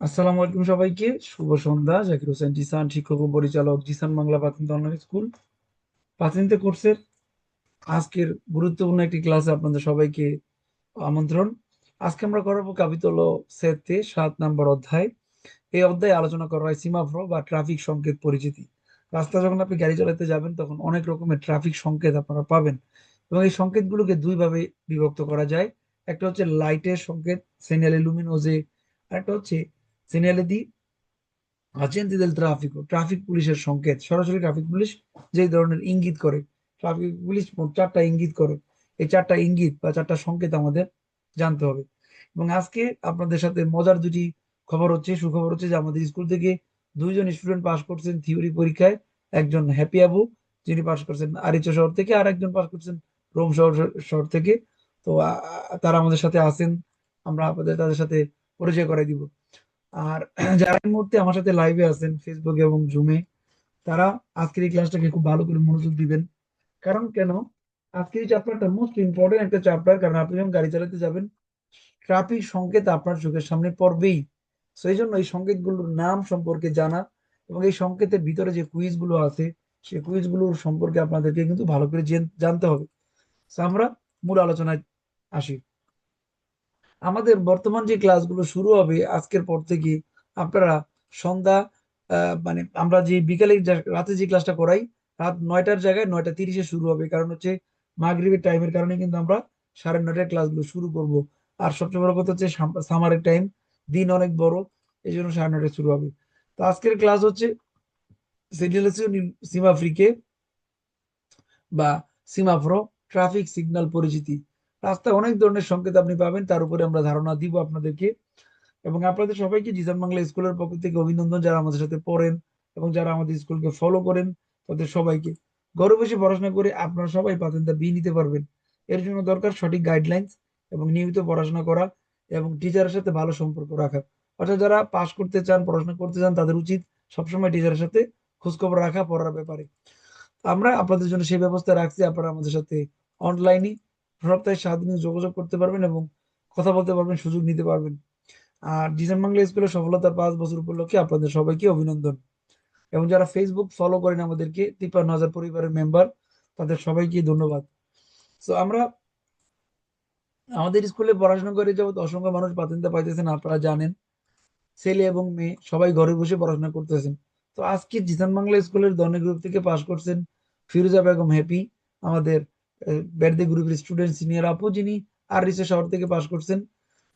আসসালামু আলাইকুম সবাইকে। শুভ সন্ধ্যা। জাকির হোসেন জিসান, শিক্ষক ও পরিচালক জিসান বাংলা প্রাথমিক অনলাইন স্কুল, প্রাথমিক কোর্সের আজকের গুরুত্বপূর্ণ একটি ক্লাসে আপনাদের সবাইকে আমন্ত্রণ। আজকে আমরা করাবো কাবিতল সেতে সাত নম্বর অধ্যায়। এই অধ্যায়ে আলোচনা করা হয় সীমাফ্র বা ট্রাফিক সংকেত পরিচিতি। রাস্তা যখন আপনি গাড়ি চালাতে যাবেন, তখন অনেক রকমের ট্রাফিক সংকেত আপনারা পাবেন। এবং এই সংকেতগুলোকে দুই ভাবে বিভক্ত করা যায়। একটা হচ্ছে লাইটের সংকেত সেনিয়ালে লুমিনোজে আর একটা হচ্ছে সেনিয়ালে দি agenti del ট্রাফিক পুলিশের সংকেত, সরাসরি ট্রাফিক পুলিশ যে ধরনের ইঙ্গিত করে ট্রাফিক পুলিশ চারটা ইঙ্গিত করে, এই চারটা ইঙ্গিত বা চারটা সংকেত আমাদের জানতে হবে। এবং আজকে আপনাদের সাথে মজার দুটি খবর হচ্ছে, সুখবর হচ্ছে যে আমাদের স্কুল থেকে দুইজন স্টুডেন্ট পাস করছেন থিওরি পরীক্ষায়, একজন হ্যাপি আবু, যিনি পাস করছেন আরিচা শহর থেকে, আর একজন পাস করছেন রোম শহর শহর থেকে। তো তারা আমাদের সাথে আছেন, আমরা আপনাদের, তাদের সাথে পরিচয় করাই দিব। আর যারা এই মুহূর্তে আমার সাথে লাইভে আছেন ফেসবুকে এবং জুমে তারা আজকের এই ক্লাসটাকে খুব ভালো করে মনোযোগ দিবেন। কারণ কেন? আজকের এই চ্যাপ্টারটা মোস্ট ইম্পর্টেন্ট একটা চ্যাপ্টার কারণ আপনি যখন গাড়ি চালাতে যাবেন ট্রাফিক সংকেত আপনার চোখের সামনে পড়বেই। সেই জন্য এই সংকেতগুলোর নাম সম্পর্কে জানা এবং এই সংকেতের ভিতরে যে কুইজগুলো আছে, সেই কুইজগুলোর সম্পর্কে আপনাদেরকে কিন্তু ভালো করে জানতে হবে। আমরা মূল আলোচনায় আসি। আমাদের বর্তমান যে ক্লাসগুলো শুরু হবে, আজকের পর থেকে আপনারা সন্ধ্যা মানে আমরা যে বিকালে রাতে যে ক্লাসটা করাই, রাত নয়টার জায়গায় নয়টা তিরিশে শুরু হবে। কারণ হচ্ছে মাগরিবের টাইমের কারণে কিন্তু আমরা সাড়ে নয়টায় ক্লাসগুলো শুরু করব। আর সবচেয়ে বড় কথা হচ্ছে সামারের টাইম দিন অনেক বড় এই জন্য সাড়ে নয়টায় শুরু হবে। তো আজকের ক্লাস হচ্ছে সীমাফ্রিকে বা সিমাফ্রো ট্রাফিক সিগন্যাল পরিচিতি। রাস্তায় অনেক ধরনের সংকেত আপনি পাবেন, তার উপরে আমরা ধারণা দিব আপনাদেরকে। এবং আপনাদের সবাইকে জিজান বাংলা স্কুলের পক্ষ থেকে অভিনন্দন, যারা আমাদের সাথে পড়েন এবং যারা আমাদের স্কুলকে ফলো করেন, তাদের সবাইকে। ঘরে বসে পড়াশোনা করে আপনারা সবাই পাতেন্তা বিয়ে নিতে পারবেন। এর জন্য দরকার সঠিক গাইডলাইন্স এবং নিয়মিত পড়াশোনা করা এবং টিচারের সাথে ভালো সম্পর্ক রাখা। অর্থাৎ যারা পাশ করতে চান, পড়াশোনা করতে চান, তাদের উচিত সবসময় টিচারের সাথে খোঁজখবর রাখা পড়ার ব্যাপারে। আমরা আপনাদের জন্য সেই ব্যবস্থা রাখছি, আপনারা আমাদের সাথে অনলাইনে সপ্তাহে সাত দিন যোগাযোগ করতে পারবেন এবং কথা বলতে পারবেন, সুযোগ নিতে পারবেন। আর ডিজাইন বাংলা স্কুলের সফলতার পাঁচ বছর উপলক্ষে আপনাদের সবাইকে অভিনন্দন। এবং যারা ফেসবুক ফলো করেন আমাদেরকে, তিপ্পান্ন হাজার পরিবারের মেম্বার তাদের সবাইকে ধন্যবাদ। তো আমরা আমাদের স্কুলে পড়াশোনা করে যাবত অসংখ্য মানুষ পাতেন্তা পাইতেছেন, আপনারা জানেন। ছেলে এবং মেয়ে সবাই ঘরে বসে পড়াশোনা করতেছেন। তো আজকে জিসান বাংলা স্কুলের দনে গ্রুপ থেকে পাশ করছেন ফিরোজা বেগম হ্যাপি আমাদের বেড়দে গ্রুপের স্টুডেন্ট সিনিয়র আপু যিনি আর রিসে শহর থেকে পাশ করছেন,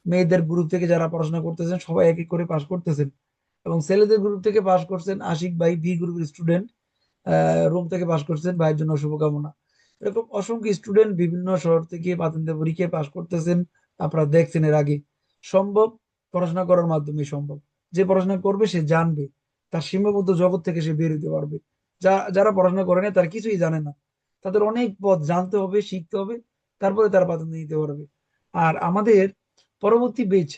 মেয়েদের গ্রুপ থেকে যারা পড়াশোনা করতেছেন, সবাই এক এক করে পাশ করতেছেন। এবং ছেলেদের গ্রুপ থেকে পাশ করছেন আশিক ভাই বি গ্রুপের স্টুডেন্ট রুম থেকে পাশ করছেন, ভাইয়ের জন্য শুভকামনা। এরকম অসংখ্য স্টুডেন্ট বিভিন্ন শহর থেকে পাতেন্দ্র পরীক্ষায় পাশ করতেছেন, আপনারা দেখছেন এর আগে। সম্ভব পড়াশোনা করার মাধ্যমে সম্ভব। যে পড়াশোনা করবে, সে জানবে। তার সীমাবদ্ধ জগৎ থেকে সে বের হতে পারবে। যা, যারা পড়াশোনা করে না তারা কিছুই জানে না। তাদের অনেক পথ জানতে হবে, শিখতে হবে, তারপরে তারা পাতেন্দ্র নিতে পারবে। আর আমাদের পরবর্তী বেচ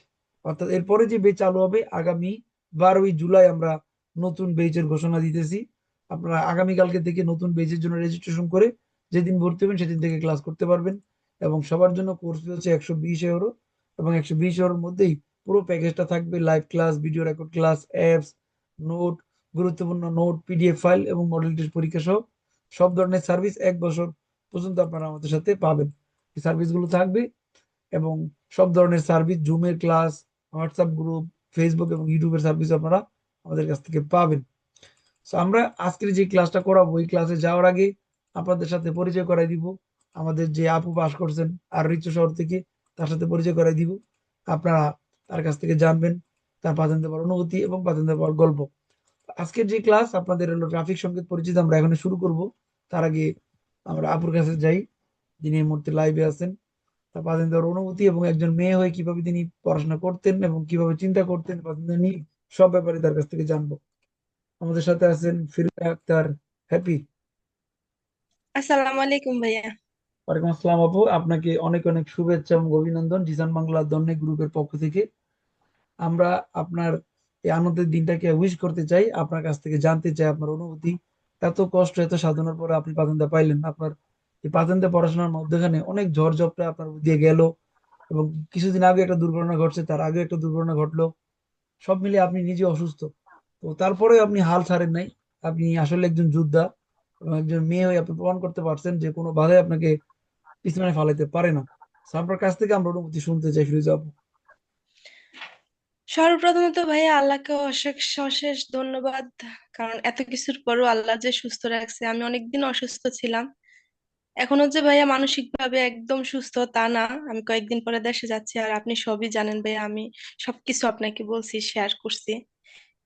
অর্থাৎ এরপরে যে বেচ চালু হবে, আগামী বারোই জুলাই আমরা নতুন বেচের ঘোষণা দিতেছি। আপনারা আগামীকালকে থেকে নতুন বেচের জন্য রেজিস্ট্রেশন করে যেদিন ভর্তি হবেন সেদিন থেকে ক্লাস করতে পারবেন এবং সবার জন্য কোর্স হচ্ছে একশো বিশ ইউরো এবং একশো বিশ ইউরোর মধ্যেই পুরো প্যাকেজটা থাকবে live class video record class apps note গুরুত্বপূর্ণ নোট পিডিএফ ফাইল এবং মডেল টেস্ট পরীক্ষা সহ সব ধরনের সার্ভিস এক বছর পর্যন্ত আপনারা আমাদের সাথে পাবেন। এই সার্ভিসগুলো থাকবে এবং সব ধরনের সার্ভিস জুমের ক্লাস হোয়াটসঅ্যাপ গ্রুপ ফেসবুক এবং ইউটিউবের সার্ভিস আপনারা আমাদের কাছ থেকে পাবেন। তো আমরা আজকের যে ক্লাসটা করাবো ওই ক্লাসে যাওয়ার আগে আপনাদের সাথে পরিচয় করাই দিব। আমাদের যে আপু পাস করছেন আর রিচ শহর থেকে, তার সাথে পরিচয় করাই দিব। আপনারা তার কাছ থেকে জানবেন, তার পাতেন্তে পাওয়ার অনুভূতি এবং পাতেন্তে পাওয়ার গল্প। আজকের যে ক্লাস আপনাদের হলো ট্রাফিক সংকেত পরিচিত আমরা এখানে শুরু করব। তার আগে আমরা আপুর কাছে যাই যিনি এই মুহূর্তে লাইভে আছেন। তার পাতেন্তের অনুভূতি এবং একজন মেয়ে হয়ে কীভাবে তিনি পড়াশোনা করতেন এবং কীভাবে চিন্তা করতেন সব ব্যাপারে তার কাছ থেকে জানব। আমাদের সাথে আছেন ফিরোজা আক্তার হ্যাপি? আসসালামু আলাইকুম ভাইয়া। ওয়ালাইকুম আসসালাম আপু আপনাকে অনেক অনেক শুভেচ্ছা এবং অভিনন্দন। জিসান বাংলা দন্নে গ্রুপের পক্ষ থেকে। আমরা আপনার এই আনন্দের দিনটাকে উইশ করতে চাই। আপনার কাছ থেকে জানতে চাই আপনার অনুভূতি। এত কষ্ট, এত সাধনার পরে আপনি পাতেন্দা পাইলেন। আপনার এই পাতেন্দা পড়াশোনার মধ্যখানে অনেক ঝড় ঝপটা আপনার দিয়ে গেল এবং কিছুদিন আগে একটা দুর্ঘটনা ঘটছে, তার আগে একটা দুর্ঘটনা ঘটলো। সব মিলিয়ে আপনি নিজে অসুস্থ। তো তারপরেও আপনি হাল ছাড়েন নাই। আপনি আসলে একজন যোদ্ধা একজন মেয়ে হয়ে আপনি প্রমাণ করতে পারছেন যে কোনো বাধাই আপনাকে পিছনে ফালাইতে পারে না। আপনার কাছ থেকে আমরা অনুভূতি শুনতে চাই, ফিরোজা আপু। সর্বপ্রথমত ভাইয়া আল্লাহকে অশেষ অশেষ ধন্যবাদ। কারণ এত কিছুর পরও আল্লাহ যে সুস্থ রাখছে, আমি অনেকদিন অসুস্থ ছিলাম। এখনও যে ভাইয়া মানসিক ভাবে একদম সুস্থ তা না, আমি কয়েকদিন পরে দেশে যাচ্ছি আর আপনি সবই জানেন ভাইয়া, আমি সবকিছু আপনাকে বলছি শেয়ার করছি।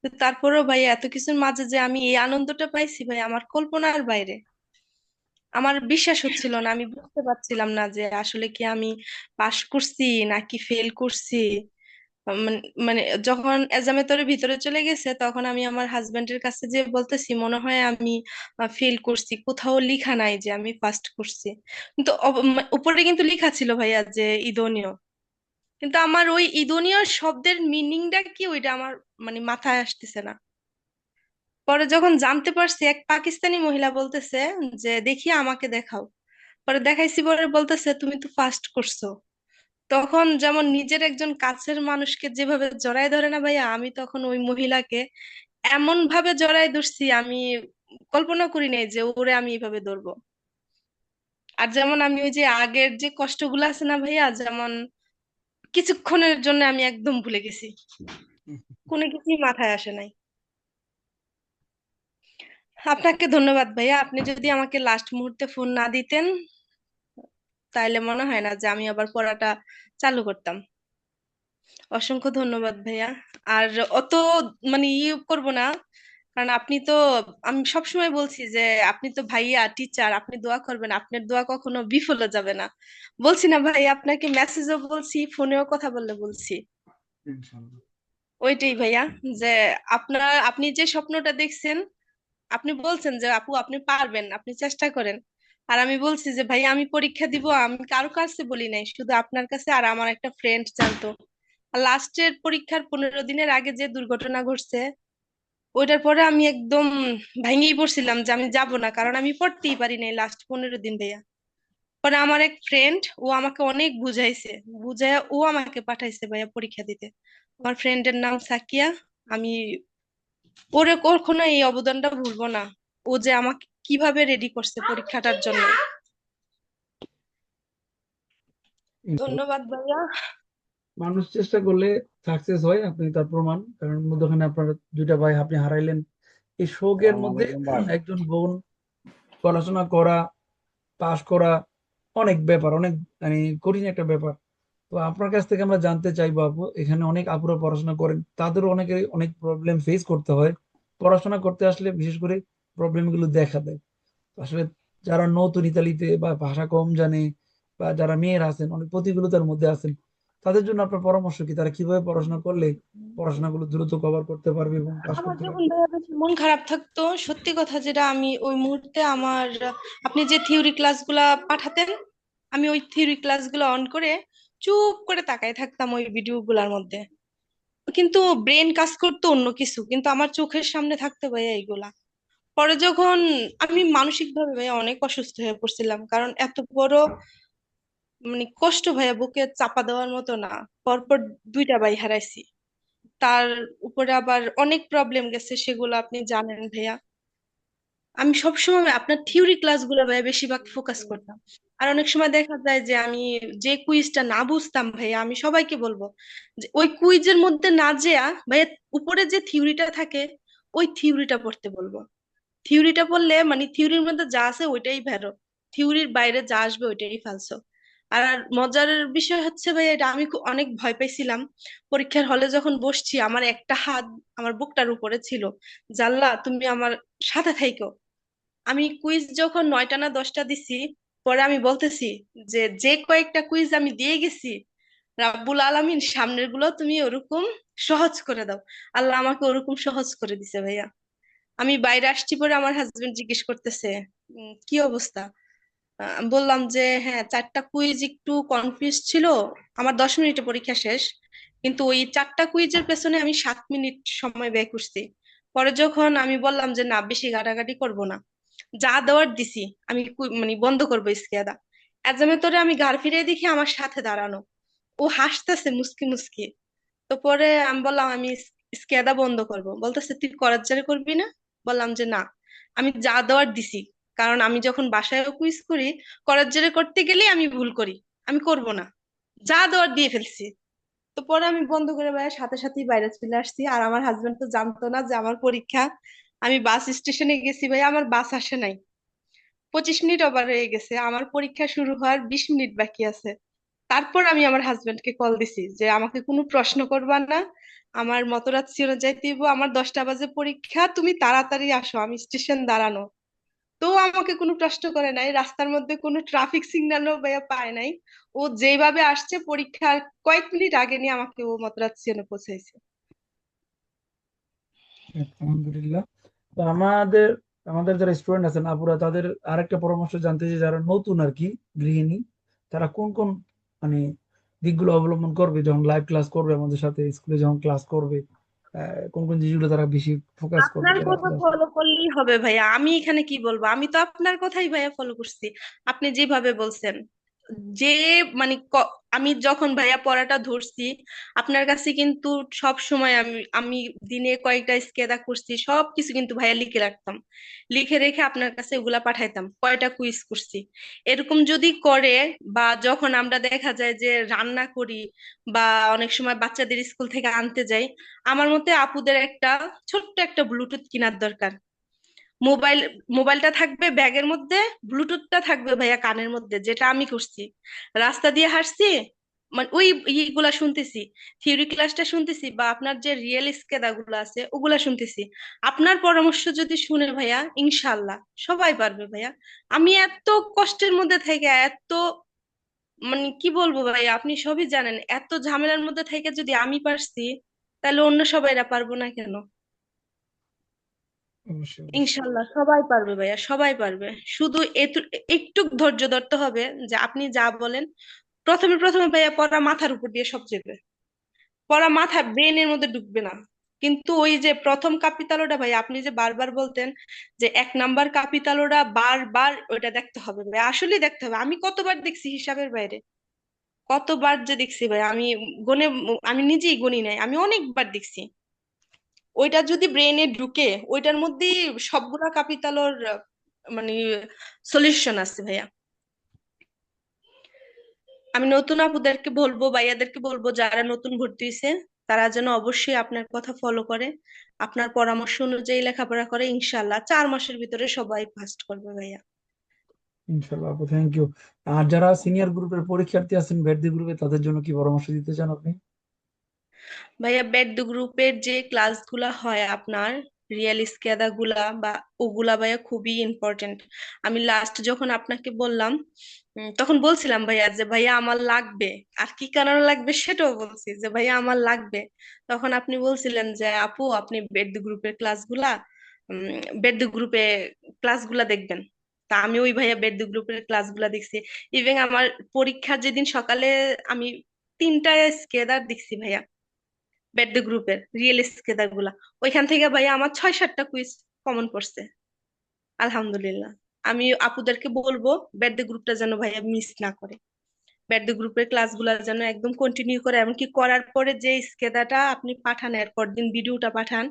তো তারপরেও ভাইয়া এত কিছুর মাঝে যে আমি এই আনন্দটা পাইছি ভাই আমার কল্পনার বাইরে। আমার বিশ্বাস হচ্ছিল না, আমি বুঝতে পারছিলাম না যে আসলে কি আমি পাশ করছি নাকি ফেল করছি। মানে মানে যখন এক্সামের ভিতরে চলে গেছে, তখন আমি আমার হাজবেন্ডের কাছে যে বলতেছি, মনে হয় আমি ফেল করছি। কোথাও লেখা নাই যে আমি ফার্স্ট করছি। কিন্তু উপরে কিন্তু লিখা ছিল ভাইয়া যে ইদনীয়। কিন্তু আমার ওই ইদনীয় শব্দের মিনিংটা কি ওইটা আমার মানে মাথায় আসতেছে না। পরে যখন জানতে পারছি, এক পাকিস্তানি মহিলা বলতেছে যে দেখি আমাকে দেখাও। পরে দেখাইছি, পরে বলতেছে, তুমি তো ফার্স্ট করছ। তখন যেমন নিজের একজন কাছের মানুষকে যেভাবে জড়ায় ধরে না ভাইয়া, আমি তখন ওই মহিলাকে এমন ভাবে জড়ায় ধরছি, আমি কল্পনা করি নাই যে ওরে আমি এইভাবে ধরবো। আর যেমন আমি ওই যে আগের যে কষ্টগুলো আছে না ভাইয়া, যেমন কিছুক্ষণের জন্য আমি একদম ভুলে গেছি। কোনো কিছুই মাথায় আসে নাই। আপনাকে ধন্যবাদ ভাইয়া, আপনি যদি আমাকে লাস্ট মুহূর্তে ফোন না দিতেন তাইলে মনে হয় না যে আমি আবার পড়াটা চালু করতাম। অসংখ্য ধন্যবাদ ভাইয়া। আর অত মানে ই করব না কারণ আপনি তো আমি সবসময় বলছি যে আপনি তো ভাইয়া টিচার আপনি দোয়া করবেন আপনার দোয়া কখনো বিফলে যাবে না। বলছি না ভাই আপনাকে মেসেজও বলছি ফোনেও কথা বললে বলছি। ওইটাই ভাইয়া যে আপনার আপনি যে স্বপ্নটা দেখছেন আপনি বলছেন যে আপু আপনি পারবেন আপনি চেষ্টা করেন। আর আমি বলছি যে, ভাই, আমি পরীক্ষা দিব, আমি কারও কাছে বলি নাই, শুধু আপনার কাছে আর আমার একটা ফ্রেন্ড জানতো। আর লাস্টের পরীক্ষার পনেরো দিনের আগে যে দুর্ঘটনা ঘটছে, ওইটার পরে আমি একদম ভেঙেই পড়ছিলাম যে, আমি যাব না, কারণ আমি পড়তেই পারি নাই লাস্ট পনেরো দিন, ভাইয়া। পরে আমার এক ফ্রেন্ড ও আমাকে অনেক বুঝাইছে, বুঝাইয়া ও আমাকে পাঠাইছে, ভাইয়া, পরীক্ষা দিতে। আমার ফ্রেন্ডের নাম সাকিয়া, আমি ওরে কখনো এই অবদানটা ভুলবো না। ও যে আমাকে কীভাবে রেডি করছে পরীক্ষাটার জন্য? ধন্যবাদ ভাইয়া। মানুষ চেষ্টা করলে সাকসেস হয় আপনি তার প্রমাণ। কারণ মধ্যখানে আপনার দুইটা ভাই আপনি হারাইলেন। এই শোকের মধ্যে একজন বোন পড়াশোনা করা পাশ করা অনেক ব্যাপার অনেক মানে কঠিন একটা ব্যাপার। তো আপনার কাছ থেকে আমরা জানতে চাইব আপু এখানে অনেক আপুরা পড়াশোনা করেন তাদেরও অনেকে অনেক প্রবলেম ফেস করতে হয়। পড়াশোনা করতে আসলে বিশেষ করে প্রবলেমগুলো দেখা দেয়। আসলে যারা নতুন ইতালিতে বা ভাষা কম জানে বা যারা মেয়েরা আছেন অনেক প্রতিকূলতার মধ্যে আছেন তাদের জন্য আপনার পরামর্শ কি? তারা কীভাবে পড়াশোনা করলে পড়াশোনাগুলো দ্রুত কভার করতে পারবে এবং মন খারাপ থাকতো। সত্যি কথা যেটা আমি ওই মুহূর্তে আমার আপনি যে থিওরি ক্লাসগুলা পাঠাতেন আমি ওই থিওরি ক্লাসগুলো অন করে চুপ করে তাকায় থাকতাম ওই ভিডিও গুলার মধ্যে। কিন্তু ব্রেন কাজ করতো অন্য কিছু কিন্তু আমার চোখের সামনে থাকতে ভাইয়া এইগুলা পরে যখন আমি মানসিক ভাবে ভাইয়া অনেক অসুস্থ হয়ে পড়ছিলাম, কারণ এত বড় মানে কষ্ট ভাইয়া বুকে চাপা দেওয়ার মতো না। পরপর দুইটা ভাই হারাইছি। তার উপরে আবার অনেক প্রবলেম গেছে, সেগুলো আপনি জানেন ভাইয়া। আমি সবসময় আপনার থিওরি ক্লাসগুলো ভাইয়া বেশিরভাগ ফোকাস করতাম। আর অনেক সময় দেখা যায় যে আমি যে কুইজটা না বুঝতাম ভাইয়া, আমি সবাইকে বলব যে ওই কুইজের মধ্যে না যেয়া ভাইয়া উপরে যে থিওরিটা থাকে, ওই থিওরিটা পড়তে বলব। থিওরিটা পড়লে মানে থিওরির মধ্যে যা আছে ওইটাই ভ্যারো থিওরির বাইরে যা আসবে ওইটাই ফালসো আর মজার বিষয় হচ্ছে ভাই এটা আমি খু- অনেক ভয় পাইছিলাম। পরীক্ষার হলে যখন বসছি, আমার একটা হাত আমার বুকটার উপরে ছিল। জাল্লা তুমি আমার সাথে থাইকো। আমি কুইজ যখন নয়টা না দশটা দিছি, পরে আমি বলতেছি যে যে কয়েকটা কুইজ আমি দিয়ে গেছি, রাব্বুল আলামিন সামনেরগুলো তুমি ওরকম সহজ করে দাও। আল্লাহ আমাকে ওরকম সহজ করে দিছে ভাইয়া। আমি বাইরে আসছি পরে আমার হাজবেন্ড জিজ্ঞেস করতেছে কি অবস্থা? বললাম যে হ্যাঁ চারটা কুইজ একটু কনফিউজ ছিল, আমার দশ মিনিটে পরীক্ষা শেষ, কিন্তু ওই চারটা কুইজের পেছনে আমি সাত মিনিট সময় ব্যয় করছি। পরে যখন আমি বললাম যে, না, বেশি ঘাটাঘাটি করব না। যা দেওয়ার দিছি, আমি মানে বন্ধ করব স্কেদা এক্সামে তোরে আমি ঘাড় ফিরিয়ে দেখি আমার সাথে দাঁড়ানো। ও হাসতেছে মুসকি মুস্কি। তো পরে আমি বললাম, আমি স্কেদা বন্ধ করব। বলতেছে, তুই করার জেরে করবি না? বললাম যে না, আমি যা দেওয়ার দিছি। কারণ আমি যখন বাসায়ও কুইজ করি, করার জেরে করতে গেলেই আমি ভুল করি। আমি করব না। যা দেওয়ার দিয়ে ফেলছি। তো পরে আমি বন্ধ করে ভাইয়া সাথে সাথেই বাইরে চলে আসছি। আর আমার হাজবেন্ড তো জানতো না যে আমার পরীক্ষা। আমি বাস স্টেশনে গেছি ভাই, আমার বাস আসে নাই। পঁচিশ মিনিট ওভার হয়ে গেছে। আমার পরীক্ষা শুরু হওয়ার বিশ মিনিট বাকি আছে। তারপর আমি আমার হাজবেন্ডকে কল দিছি যে আমাকে কোনো প্রশ্ন করবা না। আমার মতরাত যাইতে হইবো, আমার দশটা বাজে পরীক্ষা। তুমি তাড়াতাড়ি আসো। আমি স্টেশন দাঁড়ানো। তো আমাকে কোনো প্রশ্ন করে নাই। রাস্তার মধ্যে কোনো ট্রাফিক সিগন্যালও ভাইয়া পায় নাই। ও যেভাবে আসছে পরীক্ষার কয়েক মিনিট আগে নিয়ে আমাকে ও মতরাত সিজনে পৌঁছাইছে। আলহামদুলিল্লাহ। তো আমাদের আমাদের যারা স্টুডেন্ট আছেন আপুরা তাদের আরেকটা পরামর্শ জানতে যে যারা নতুন আর কি গৃহিণী তারা কোন কোন মানে দিকগুলো অবলম্বন করবে যখন লাইভ ক্লাস করবে আমাদের সাথে স্কুলে যখন ক্লাস করবে আহ, কোন কোন জিনিসগুলো তারা বেশি ফোকাস করবে আপনার কথা ফলো করলেই হবে ভাইয়া। আমি এখানে কি বলব? আমি তো আপনার কথাই ভাইয়া ফলো করছি। আপনি যেভাবে বলছেন। যে মানে আমি যখন ভাইয়া পড়াটা ধরছি, আপনার কাছে কিন্তু সব সময় আমি আমি দিনে কয়েকটা স্কেদা করছি সব কিছু কিন্তু ভাইয়া লিখে রাখতাম। লিখে রেখে আপনার কাছে ওগুলা পাঠাইতাম, কয়টা কুইজ করছি। এরকম যদি করে বা যখন আমরা দেখা যায় যে রান্না করি বা অনেক সময় বাচ্চাদের স্কুল থেকে আনতে যাই, আমার মতে আপুদের একটা ছোট্ট একটা ব্লুটুথ কেনার দরকার। মোবাইল, মোবাইলটা থাকবে ব্যাগের মধ্যে, ব্লুটুথটা থাকবে ভাইয়া কানের মধ্যে, যেটা আমি করছি। রাস্তা দিয়ে হাঁটছি মানে ওই ইগুলা শুনতেছি, থিওরি ক্লাসটা শুনতেছি বা আপনার যে রিয়েল স্কেদা গুলো আছে, ওগুলা শুনতেছি। আপনার পরামর্শ যদি শুনে ভাইয়া ইনশাল্লাহ সবাই পারবে ভাইয়া। আমি এত কষ্টের মধ্যে থেকে, এত মানে কি বলব ভাইয়া, আপনি সবই জানেন, এত ঝামেলার মধ্যে থেকে যদি আমি পারছি, তাহলে অন্য সবাইরা পারব না কেন। ইনশাল্লাহ সবাই পারবে ভাইয়া, সবাই পারবে। শুধু একটু ধৈর্য ধরতে হবে যে আপনি যা বলেন, প্রথমে প্রথমে ভাইয়া পড়া মাথার উপর দিয়ে সব যাবে পড়া মাথা ব্রেনের মধ্যে ঢুকবে না। কিন্তু ওই যে প্রথম কাপিতালোটা ভাই আপনি যে বারবার বলতেন যে এক নাম্বার কাপিতালোটা বারবার ওইটা দেখতে হবে ভাই আসলেই দেখতে হবে। আমি কতবার দেখছি হিসাবের বাইরে? কতবার যে দেখছি ভাই আমি গনে, আমি নিজেই গণি নাই, আমি অনেকবার দেখছি। ওইটা যদি ব্রেনে ঢুকে, ওইটার মধ্যেই সবগুলা কাপিতালোর মানে সলিউশন আছে ভাইয়া। আমি নতুন আপুদেরকে বলব, ভাইয়াদেরকে বলব, যারা নতুন ভর্তি হয়েছে তারা যেন অবশ্যই আপনার কথা ফলো করে। আপনার পরামর্শ অনুযায়ী লেখাপড়া করে ইনশাল্লাহ চার মাসের ভিতরে সবাই ফার্স্ট করবে ভাইয়া। ইনশাল্লাহ আপু থ্যাংক ইউ আর যারা সিনিয়র গ্রুপের পরীক্ষার্থী আছেন ভেটদি গ্রুপে তাদের জন্য কি পরামর্শ দিতে চান আপনি? ভাইয়া বেদ গ্রুপের যে ক্লাসগুলা হয় আপনার রিয়েল স্কেদা গুলা বা ওগুলা ভাইয়া খুবই ইম্পর্টেন্ট আমি লাস্ট যখন আপনাকে বললাম তখন বলছিলাম ভাইয়া যে, ভাইয়া, আমার লাগবে। আর কি কারণে লাগবে সেটাও বলছি যে, ভাইয়া, আমার লাগবে। তখন আপনি বলছিলেন যে, আপু, আপনি বেদ গ্রুপের ক্লাসগুলা বেদ গ্রুপে ক্লাসগুলা দেখবেন। তা আমি ওই ভাইয়া বেদ গ্রুপের ক্লাসগুলা দেখছি। ইভেন আমার পরীক্ষার যেদিন সকালে আমি তিনটা স্কেদার দেখছি ভাইয়া। বেড গ্রুপের রিয়েল স্কেদারগুলা। ওইখান থেকে ভাইয়া আমার ছয়, সাতটা কুইজ কমন পড়ছে আলহামদুলিল্লাহ। আমি আপুদেরকে বলব বেড গ্রুপটা যেন ভাইয়া মিস না করে। বেড গ্রুপের ক্লাসগুলো যেন একদম কন্টিনিউ করে, এমনকি করার পরে যে স্কেদাটা আপনি পাঠান, এরপর দিন ভিডিওটা পাঠান,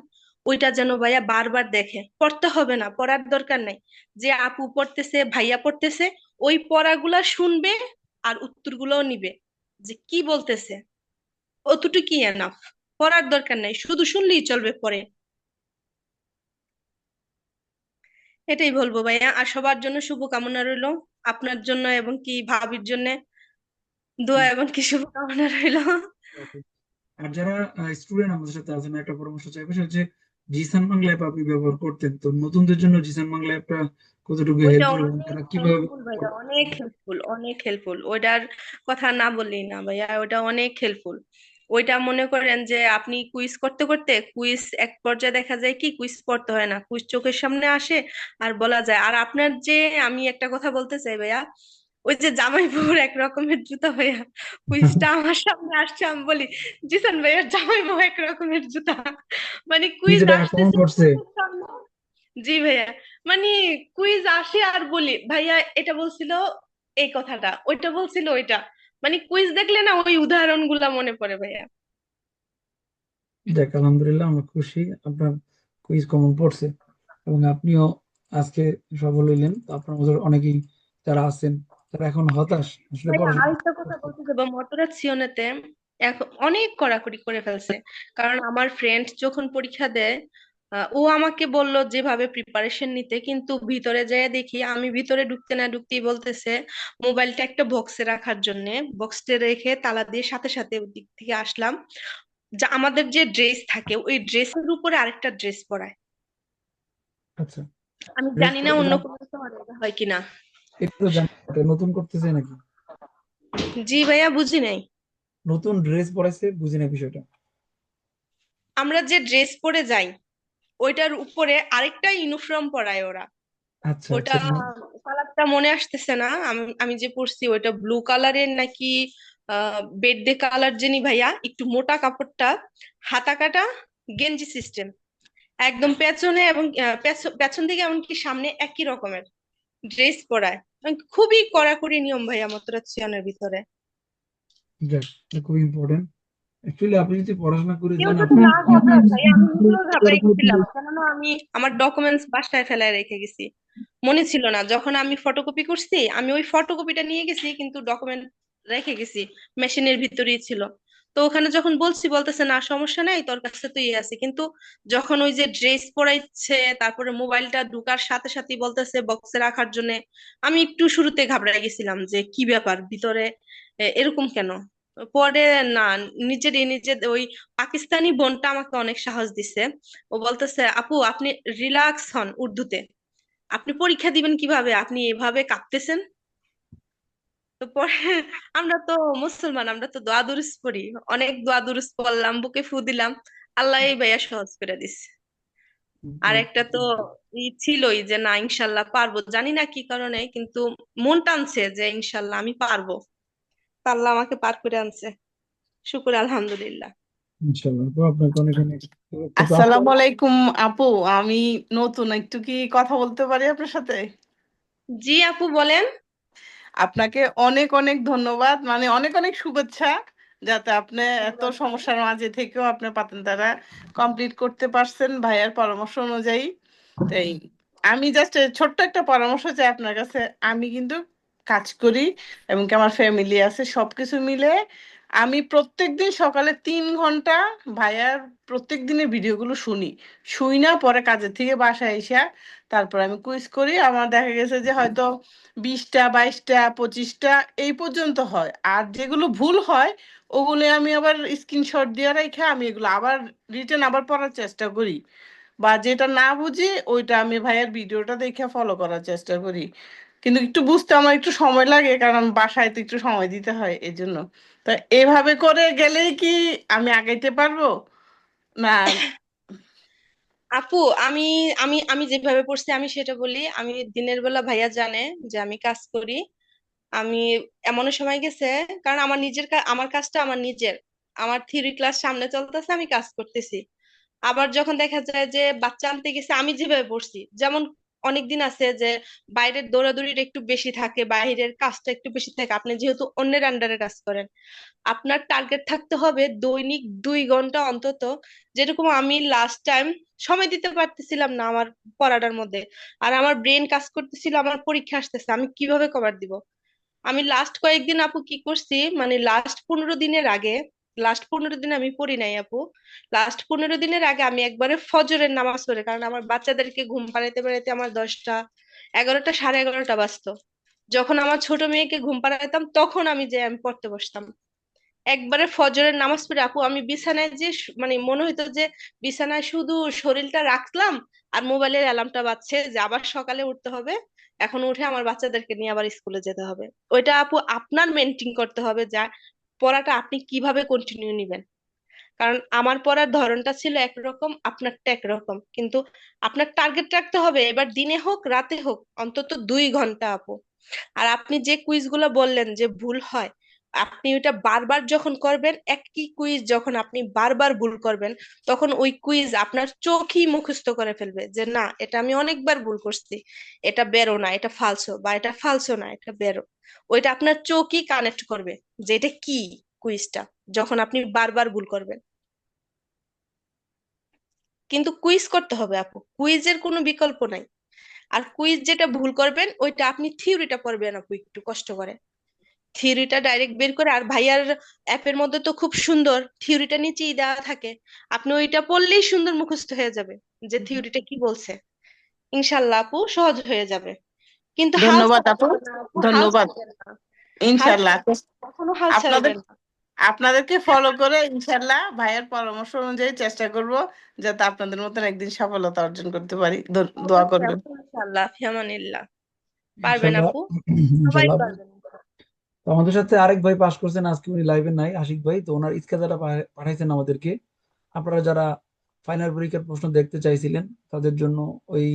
ওইটা যেন ভাইয়া বারবার দেখে। পড়তে হবে না, পড়ার দরকার নাই। যে আপু পড়তেছে, ভাইয়া পড়তেছে, ওই পড়াগুলা শুনবে আর উত্তরগুলোও নিবে। যে কি বলতেছে, অতটুকুই এনাফ পড়ার দরকার নাই শুধু শুনলেই চলবে পরে এটাই বলব ভাইয়া আর সবার জন্য শুভকামনা রইল। আপনার জন্য এবং কি ভাবির জন্য। দোয়া এবং কি শুভকামনা রইল। আর যারা স্টুডেন্ট আমাদের সাথে আছেন একটা পরামর্শ চাইব সেটা হচ্ছে জিসান বাংলা অ্যাপ আপনি ব্যবহার করতেন তো নতুনদের জন্য জিসান বাংলা অ্যাপটা কতটুকু কীভাবে অনেক হেল্পফুল অনেক হেল্পফুল ওইটার কথা না বললেই না ভাইয়া ওইটা অনেক হেল্পফুল ওইটা মনে করেন যে আপনি কুইজ করতে করতে কুইজ এক পর্যায়ে দেখা যায় কি কুইজ পড়তে হয় না। কুইজ চোখের সামনে আসে আর বলা যায়। আর আপনার যে আমি একটা কথা বলতে চাই ভাইয়া ওই যে জামাই বউর এক রকমের জুতা ভাইয়া কুইজটা আমার সামনে আসছে আমি বলি জিসান ভাইয়ার জামাই বউ এক রকমের জুতা মানে কুইজ সামনে। জি ভাইয়া মানে কুইজ আসে আর বলি ভাইয়া এটা বলছিল এই কথাটা ওইটা বলছিল ওইটা। মানে কুইজ দেখলে না ওই উদাহরণগুলা মনে পড়ে ভাইয়া। যাক আলহামদুলিল্লাহ আমরা খুশি আপনার কুইজ কমন পড়ছে এবং আপনিও আজকে সফল হইলেন। তো আপনার মধ্যে অনেকেই যারা আছেন তারা এখন হতাশ। আসলে আরেকটা কথা বলতে যাব মটোরাসিওনেতে এখন অনেক কড়াকড়ি করে ফেলছে। কারণ আমার ফ্রেন্ড যখন পরীক্ষা দেয় ও আমাকে বলল যেভাবে প্রিপারেশন নিতে কিন্তু ভিতরে যেয়ে দেখি আমি ভিতরে ঢুকতে না ঢুকতেই বলতেছে মোবাইলটা একটা বক্সে রাখার জন্য বক্সে রেখে তালা দিয়ে সাথে সাথে ওই দিক থেকে আসলাম। যা আমাদের যে ড্রেস থাকে ওই ড্রেসের উপরে আরেকটা ড্রেস পরায়। আচ্ছা। আমি জানি না অন্য কোনো শহরে হয় কিনা। এটা জানি নতুন করতেছে নাকি? জি ভাইয়া বুঝি নাই। নতুন ড্রেস পরাইছে বুঝি না বিষয়টা। আমরা যে ড্রেস পরে যাই ওইটার উপরে আরেকটা ইউনিফর্ম পরায় ওরা। আচ্ছা ওটা আচ্ছা। কালারটা মনে আসতেছে না। আমি আমি যে পরছি ওইটা ব্লু কালারের নাকি আহ বেডে কালার জানি ভাইয়া? একটু মোটা কাপড়টা হাতা কাটা গেঞ্জি সিস্টেম একদম পেছনে এবং পেছন থেকে এমনকি সামনে একই রকমের ড্রেস পরায়। খুবই কড়াকড়ি নিয়ম ভাইয়া মতরাচিয়নের ভিতরে। যাক খুব ইম্পর্টেন্ট অ্যাকচুয়ালি আপনি যদি পড়াশোনা করে যান আপনি আমি আমার ডকুমেন্টস বাসায় ফেলায় রেখে গেছি। মনে ছিল না যখন আমি ফটোকপি করছি আমি ওই ফটোকপিটা নিয়ে গেছি কিন্তু ডকুমেন্ট রেখে গেছি মেশিনের ভিতরেই ছিল। তো ওখানে যখন বলছি বলতেছে না সমস্যা নাই তোর কাছে তো ইয়ে আছে। কিন্তু যখন ওই যে ড্রেস পরাইছে তারপরে মোবাইলটা ঢুকার সাথে সাথে বলতেছে বক্সে রাখার জন্য আমি একটু শুরুতে ঘাবড়ে গেছিলাম যে কি ব্যাপার ভিতরে এরকম কেন? পরে না নিজেরই নিজের ওই পাকিস্তানি বোনটা আমাকে অনেক সাহস দিছে। ও বলতেছে আপু আপনি রিল্যাক্স হন উর্দুতে। আপনি পরীক্ষা দিবেন কীভাবে? আপনি এভাবে কাঁপতেছেন? তো পরে আমরা তো মুসলমান আমরা তো দোয়া দুরুস পড়ি। অনেক দোয়া দুরুস পড়লাম বুকে ফু দিলাম। আল্লাহ এই ভাইয়া সহজ করে দিছে। আর একটা তো ই ছিলই যে না ইনশাল্লাহ পারব। জানি না কি কারণে কিন্তু মন টানছে যে ইনশাল্লাহ আমি পারব। আল্লাহ আমাকে পার করে আনছে। শুকুর আলহামদুলিল্লাহ। আসসালামু আলাইকুম আপু আমি নতুন একটু কি কথা বলতে পারি আপনার সাথে? জি আপু বলেন। আপনাকে অনেক অনেক ধন্যবাদ মানে অনেক অনেক শুভেচ্ছা যাতে আপনি এত সমস্যার মাঝে থেকেও আপনি পাতেনটারা কমপ্লিট করতে পারছেন ভাইয়ার পরামর্শ অনুযায়ী। তাই আমি জাস্ট ছোট্ট একটা পরামর্শ চাই আপনার কাছে। আমি কিন্তু কাজ করি এবং কি আমার ফ্যামিলি আছে, সবকিছু মিলে আমি প্রত্যেক দিন সকালে তিন ঘণ্টা ভাইয়ার প্রত্যেক দিনের ভিডিওগুলো শুনি। শুই না, পরে কাজের থেকে বাসায় এসে তারপর আমি কুইজ করি। আমার দেখা গেছে যে হয়তো বিশটা, বাইশটা, পঁচিশটা এই পর্যন্ত হয়। আর যেগুলো ভুল হয়, ওগুলো আমি আবার স্ক্রিনশট দিয়ে রেখে আমি এগুলো আবার রিটার্ন আবার পড়ার চেষ্টা করি। বা যেটা না বুঝি, ওইটা আমি ভাইয়ের ভিডিওটা দেখে ফলো করার চেষ্টা করি। কিন্তু একটু বুঝতে আমার একটু সময় লাগে, কারণ বাসায় তো একটু সময় দিতে হয় এই জন্য তা এভাবে করে গেলেই কি আমি আগাইতে পারব? না। আপু, আমি আমি আমি যেভাবে পড়ছি আমি সেটা বলি। আমি দিনের বেলা ভাইয়া জানে যে আমি কাজ করি। আমি এমন সময় গেছে, কারণ আমার নিজের আমার কাজটা আমার নিজের। আমার থিওরি ক্লাস সামনে চলতেছে, আমি কাজ করতেছি। আবার যখন দেখা যায় যে বাচ্চা আনতে গেছে, আমি যেভাবে পড়ছি, যেমন অনেকদিন আছে যে বাইরের দৌড়াদৌড়ির একটু বেশি থাকে, বাইরের কাজটা একটু বেশি থাকে। আপনি যেহেতু অন্যের আন্ডারে কাজ করেন। আপনার টার্গেট থাকতে হবে দৈনিক দুই ঘণ্টা অন্তত, যেরকম আমি লাস্ট টাইম সময় দিতে পারতেছিলাম না আমার পড়াটার মধ্যে। আর আমার ব্রেন কাজ করতেছিল, আমার পরীক্ষা আসতেছে, আমি কীভাবে কভার দিব? আমি লাস্ট কয়েকদিন আপু কি করছি মানে লাস্ট পনেরো দিনের আগে লাস্ট পনেরো দিন আমি পড়ি নাই আপু। লাস্ট পনেরো দিনের আগে আমি একবারে ফজরের নামাজ পড়ে, কারণ আমার বাচ্চাদেরকে ঘুম পাড়াইতে পাড়াইতে আমার দশটা, এগারোটা, সাড়ে এগারোটা বাজতো। যখন আমার ছোট মেয়েকে ঘুম পাড়াইতাম, তখন আমি যে আমি পড়তে বসতাম। একবারে ফজরের নামাজ পড়ে, আপু, আমি বিছানায় যে মানে মনে হইতো যে বিছানায় শুধু শরীরটা রাখলাম আর মোবাইলের অ্যালার্মটা বাজছে যে আবার সকালে উঠতে হবে, এখন উঠে আমার বাচ্চাদেরকে নিয়ে আবার স্কুলে যেতে হবে। ওইটা আপু, আপনার মেনটেন করতে হবে যা পড়াটা আপনি কীভাবে কন্টিনিউ নেবেন? কারণ আমার পড়ার ধরনটা ছিল একরকম, আপনারটা একরকম। কিন্তু আপনার টার্গেট রাখতে হবে, এবার দিনে হোক, রাতে হোক, অন্তত দুই ঘণ্টা আপু। আর আপনি যে কুইজগুলো বললেন যে ভুল হয় আপনি ওটা বারবার যখন করবেন, একই কুইজ যখন আপনি বারবার ভুল করবেন, তখন ওই কুইজ আপনার চোখই মুখস্থ করে ফেলবে যে, না, এটা আমি অনেকবার ভুল করছি। এটা বেরো না, এটা ফালসো বা এটা ফালসো না, এটা বেরো। ওইটা আপনার চোখই কানেক্ট করবে যে, এটা কি কুইজটা যখন আপনি বারবার ভুল করবেন। কিন্তু কুইজ করতে হবে আপু। কুইজের কোনো বিকল্প নাই। আর কুইজ যেটা ভুল করবেন, ওইটা আপনি থিওরিটা পড়বেন আপু একটু কষ্ট করে। থিওরিটা ডাইরেক্ট বের করে আর ভাইয়ার অ্যাপের মধ্যে তো খুব সুন্দর থিওরিটা নিচেই দেওয়া থাকে। আপনি ওইটা পড়লেই সুন্দর মুখস্থ হয়ে যাবে যে থিওরিটা কি বলছে। ইনশাল্লাহ আপু সহজ হয়ে যাবে। কিন্তু ধন্যবাদ আপু ধন্যবাদ। ইনশাল্লাহ কখনো হাল ছাড়বেন না। আপনাদেরকে ফলো করে ইনশাল্লাহ ভাইয়ের পরামর্শ অনুযায়ী চেষ্টা করব যাতে আপনাদের মতন একদিন সফলতা অর্জন করতে পারি। দোয়া করবেন। ইনশাল্লাহ ফিয়ামানিল্লাহ। পারবেন আপু? সবাই পারবেন। আমাদের সাথে আরেক ভাই পাশ করছেন, আজকে উনি লাইভে নাই, আশিক ভাই। তো ওনার স্কেচারটা পাঠাইছেন আমাদেরকে। আপনারা যারা ফাইনাল পরীক্ষার প্রশ্ন দেখতে চাইছিলেন, তাদের জন্য ওই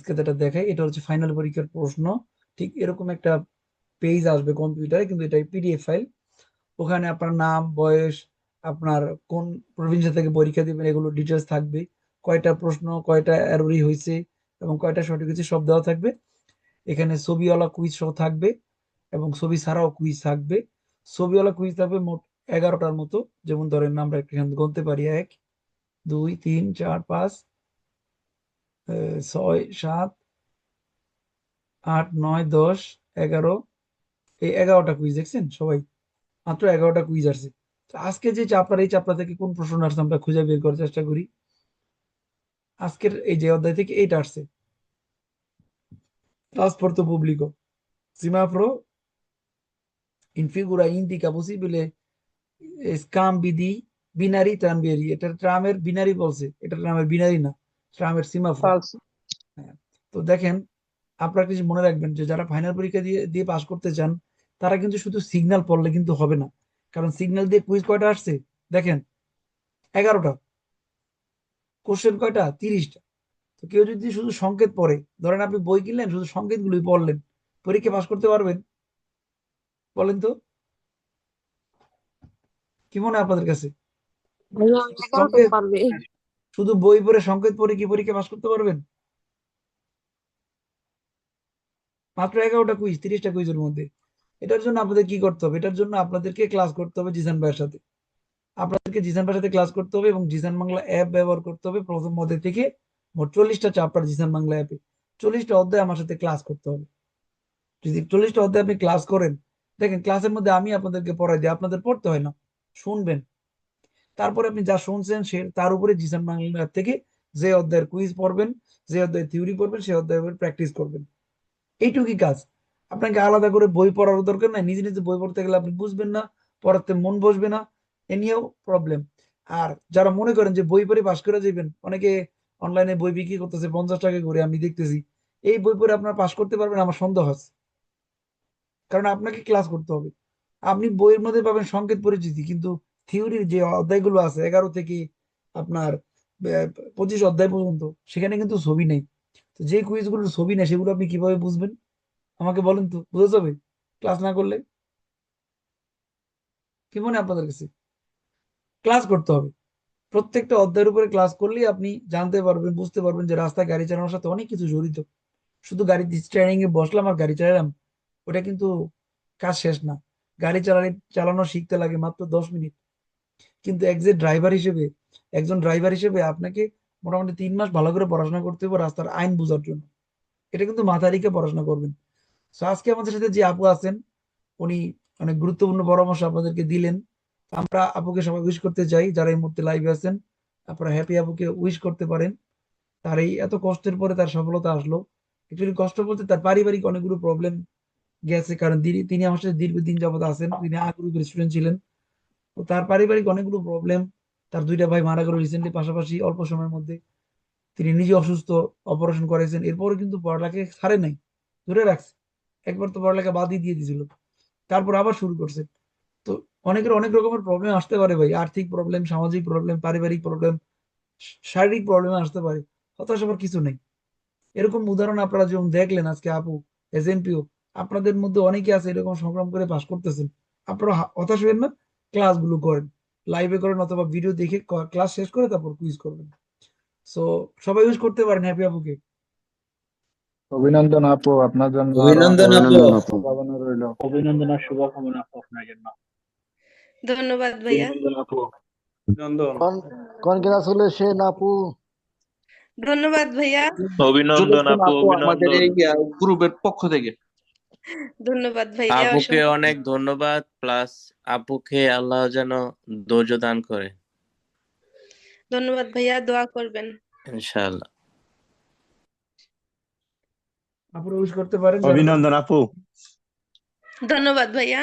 স্কেচারটা দেখাই। এটা হচ্ছে ফাইনাল পরীক্ষার প্রশ্ন। ঠিক এরকম একটা পেজ আসবে কম্পিউটারে কিন্তু এটা পিডিএফ ফাইল ওখানে আপনার নাম, বয়স, আপনার কোন প্রভিন্সিয়া থেকে পরীক্ষা দিবেন, এগুলো ডিটেলস থাকবে। কয়টা প্রশ্ন, কয়টা এররি হয়েছে এবং কয়টা সঠিক হয়েছে সব দেওয়া থাকবে। এখানে ছবিওয়ালা কুইজ সহ থাকবে। এবং ছবি ছাড়াও কুইজ থাকবে। ছবিওয়ালা কুইজ থাকবে মোট এগারোটার মতো। যেমন ধরেন আমরা এখানে গুনতে পারি, এক, দুই, তিন, চার, পাঁচ ছয়, সাত, আট, নয়, দশ, এগারো। এই এগারোটা কুইজ দেখছেন সবাই? মাত্র এগারোটা কুইজ আসছে। আজকে যে চাপড়ার এই চাপড়া থেকে কোন প্রশ্ন আসছে আমরা খুঁজে বের করার চেষ্টা করি। আজকের এই যে অধ্যায় থেকে এইটা আসছে। Transport público semáforo infigura indica possibile scambi di binari tranvieri. এটা ট্রামের বিনারি বলছে এটা ট্রামের বিনারি না ট্রামের সিমাফোর তো দেখেন আপনারা কিছু মনে রাখবেন যে যারা ফাইনাল পরীক্ষা দিয়ে দিয়ে পাস করতে চান তারা কিন্তু শুধু সিগন্যাল পড়লে কিন্তু হবে না। কারণ সিগন্যাল দিয়ে কুইজ কয়টা আসছে? দেখেন এগারোটা। কোশ্চেন কয়টা? তিরিশটা। তো কেউ যদি শুধু সংকেত পড়ে ধরেন আপনি বই কিনলেন শুধু সংকেতগুলোই পড়লেন পরীক্ষা পাস করতে পারবেন? বলেন তো। কি মনে হয় আপনাদের কাছে? শুধু বই পড়ে সংকেত পড়ে কি পরীক্ষা পাস করতে পারবেন? মাত্র এগারোটা কুইজ তিরিশটা কুইজের মধ্যে। এটার জন্য আপনাদের কি করতে হবে? এটার জন্য আপনাদেরকে ক্লাস করতে হবে জিসান ভাইয়ের সাথে। আপনাদেরকে জিসান ভাইয়ের সাথে ক্লাস করতে হবে এবং জিসান বাংলা অ্যাপ ব্যবহার করতে হবে প্রথম অধ্যায় থেকে মোট চল্লিশটা চ্যাপ্টার জিসান বাংলা অ্যাপে চল্লিশটা অধ্যায় আমার সাথে ক্লাস করতে হবে। যদি চল্লিশটা অধ্যায় আপনি ক্লাস করেন দেখেন ক্লাসের মধ্যে আমি আপনাদেরকে পড়াই দিই। আপনাদের পড়তে হয় না। শুনবেন। তারপরে আপনি যা শুনছেন, সে তার উপরে জিসান বাংলা থেকে যে অধ্যায়ের কুইজ পড়বেন, যে অধ্যায়ের থিওরি পড়বেন সেই অধ্যায়ের প্র্যাকটিস করবেন। এইটুকুই কাজ। আপনাকে আলাদা করে বই পড়ার দরকার নাই। নিজে নিজে বই পড়তে গেলে আপনি বুঝবেন না, পড়াতে মন বসবে না। এ নিয়েও প্রবলেম আর যারা মনে করেন যে বই পড়ে পাশ করে যাবেন অনেকে অনলাইনে বই বিক্রি করতেছে, পঞ্চাশ টাকা করে, আমি দেখতেছি। এই বই পড়ে আপনারা পাশ করতে পারবেন, আমার সন্দেহ আছে। কারণ আপনাকে ক্লাস করতে হবে। আপনি বইয়ের মধ্যে পাবেন সংকেত পরিচিতি, কিন্তু থিওরির যে অধ্যায়গুলো আছে, এগারো থেকে আপনার পঁচিশ অধ্যায় পর্যন্ত, সেখানে কিন্তু ছবি নেই। তো যে কুইজগুলোর ছবি নেই, সেগুলো আপনি কীভাবে বুঝবেন? আমাকে বলেন তো, বোঝা যাবে? ক্লাস না করলে? কি মনে আপনাদের কাছে? ক্লাস করতে হবে। প্রত্যেকটা অধ্যায়ের উপরে ক্লাস করলেই আপনি জানতে পারবেন, বুঝতে পারবেন যে রাস্তায় গাড়ি চালানোর সাথে অনেক কিছু জড়িত। শুধু গাড়ি স্টিয়ারিং এ বসলাম আর গাড়ি চালালাম। ওটা কিন্তু কাজ শেষ না। গাড়ি চালালে চালানো শিখতে লাগে মাত্র দশ মিনিট। কিন্তু একজন ড্রাইভার হিসেবে, একজন ড্রাইভার হিসেবে আপনাকে মোটামুটি তিন মাস ভালো করে পড়াশোনা করতে হবে রাস্তার আইন বোঝার জন্য। এটা কিন্তু মাথায় রেখে পড়াশোনা করবেন। তো আজকে আমাদের সাথে যে আপু আছেন, উনি অনেক গুরুত্বপূর্ণ পরামর্শ আপনাদেরকে দিলেন। আমরা আপুকে সবাই উইশ করতে চাই, যারা এই মুহূর্তে লাইভে আছেন, আপনারা হ্যাপি আপুকে উইশ করতে পারেন। তার এই এত কষ্টের পরে তার সফলতা আসলো। একচুয়ালি কষ্ট বলতে, তার পারিবারিক অনেকগুলো প্রবলেম গেছে, কারণ তিনি- আমার সাথে দীর্ঘদিন যাবত আছেন, তিনি আ গ্রুপের স্টুডেন্ট ছিলেন। তো তার পারিবারিক অনেকগুলো প্রবলেম তার দুইটা ভাই মারা গেল রিসেন্টলি পাশাপাশি অল্প সময়ের মধ্যে তিনি নিজে অসুস্থ অপারেশন করেছেন এরপরে কিন্তু পড়ালেখা ছাড়ে নাই, ধরে রাখছে। একবার তো পড়ালেখা বাদই দিয়ে দিয়েছিল। তারপর আবার শুরু করছে। তো অনেকের অনেক রকমের প্রবলেম আসতে পারে ভাই। আর্থিক প্রবলেম সামাজিক প্রবলেম পারিবারিক প্রবলেম শারীরিক প্রবলেম আসতে পারে। হতাশ হবার কিছু নেই। এরকম উদাহরণ আপনারা যেমন দেখলেন আজকে আপু এজেন্টপিও আপনাদের মধ্যে অনেকে আছে এরকম সংগ্রাম করে পাশ করতেছেন। আপনারা হতাশ হবেন না ক্লাসগুলো করেন। লাইভে করেন অথবা ভিডিও দেখে ক্লাস শেষ করে তারপর কুইজ করবেন। সো সবাই ইউজ করতে পারেন হ্যাপি আপুকে অভিনন্দন আপু আপনার জন্য অভিনন্দন আপু। শুভকামনা রইল। অভিনন্দন আর শুভকামনা আপু আপনার জন্য। ধন্যবাদ ভাইয়া। অভিনন্দন আপু। অভিনন্দন। কনগ্রাচুলেশন আপু। ধন্যবাদ ভাইয়া। অভিনন্দন আপু আমাদের এই গ্রুপের পক্ষ থেকে। ধন্যবাদ ভাইয়া আপুকে অসংখ্য অনেক ধন্যবাদ প্লাস আপুকে আল্লাহ যেন ধৈর্য দান করে। ধন্যবাদ ভাইয়া দোয়া করবেন। ইনশাআল্লাহ। উইশ করতে পারেন অভিনন্দন আপু। ধন্যবাদ ভাইয়া।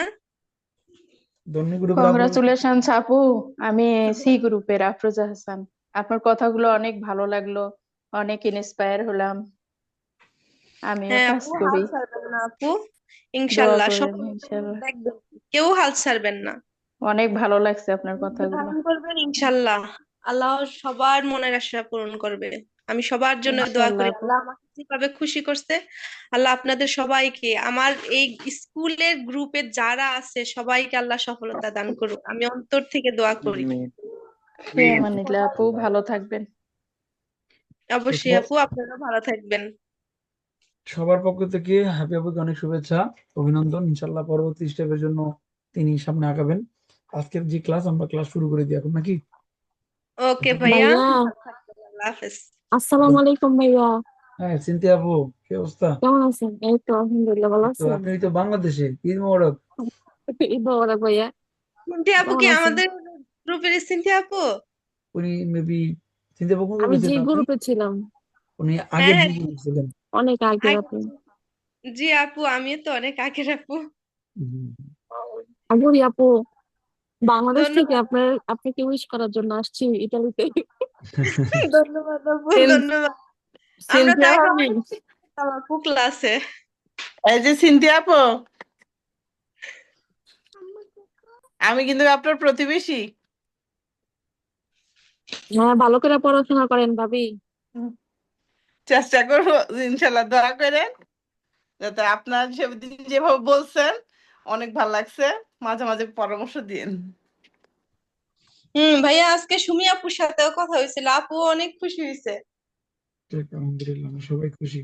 কংগ্রাচুলেশনস আপু আমি সি গ্রুপের আফরোজা হাসান। আপনার কথাগুলো অনেক ভালো লাগল অনেক ইন্সপায়ার হলাম। আমিও হ্যাঁ কাজ আপু করি আপু করেন ইনশাল্লাহ কেউ হাল ছাড়বেন না অনেক ভালো লাগছে আপনার কথাগুলো ধারণ করবেন ইনশাল্লাহ আল্লাহ সবার মনের আশা পূরণ করবে। আমি সবার জন্য দোয়া করি আল্লাহ আমাকে যেভাবে খুশি করছে আল্লাহ আপনাদের সবাইকে আমার এই স্কুলের গ্রুপে যারা আছে সবাইকে আল্লাহ সফলতা দান করুক। আমি অন্তর থেকে দোয়া করি। আপু ভালো থাকবেন। অবশ্যই আপু আপনারা ভালো থাকবেন। সবার পক্ষ থেকে হ্যাপি আপুকে অনেক শুভেচ্ছা অভিনন্দন। ইনশাল্লাহ পরবর্তী স্টেপের জন্য তিনি সামনে আগাবেন। আজকের যে ক্লাস আমরা ক্লাস শুরু করে দিই এখন নাকি? ওকে ভাইয়া। ভাইয়া। আল্লাহ হাফেজ। আসসালামু আলাইকুম ভাইয়া। হ্যাঁ চিন্তা আপু কি অবস্থা? কেমন আছেন? এই তো আলহামদুলিল্লাহ ভালো আপনি তো বাংলাদেশে ঈদ মোবারক। ঈদ মোবারক ভাইয়া। আপু কি আমাদের গ্রুপের আপু? উনি মেবি চিন্তা আপু কোন গ্রুপে ছিলাম। উনি আগের হ্যাঁ, ছিলেন। অনেক আগে আগে- আপু। জি আপু আমিও তো অনেক আগের আপু। আগুরি আপু। বাংলাদেশ ধন্যবাদ। থেকে আপনার আপনাকে উইশ করার জন্য আসছি ইতালিতে। ধন্যবাদ আপু ধন্যবাদ। আমরা সিনথিয়া তাকে ভাবি আপু ক্লাসে এই যে সিনথিয়া আপু আমি কিন্তু আপনার প্রতিবেশী। হ্যাঁ ভালো করে পড়াশোনা করেন ভাবি। চেষ্টা করব ইনশাল্লাহ দোয়া করেন। যাতে আপনার সেদিন যেভাবে বলছেন অনেক ভালো লাগছে। মাঝে মাঝে পরামর্শ দিন হুম ভাইয়া আজকে সুমি আপুর সাথেও কথা হয়েছিল। আপু অনেক খুশি হয়েছে। আলহামদুলিল্লাহ সবাই খুশি।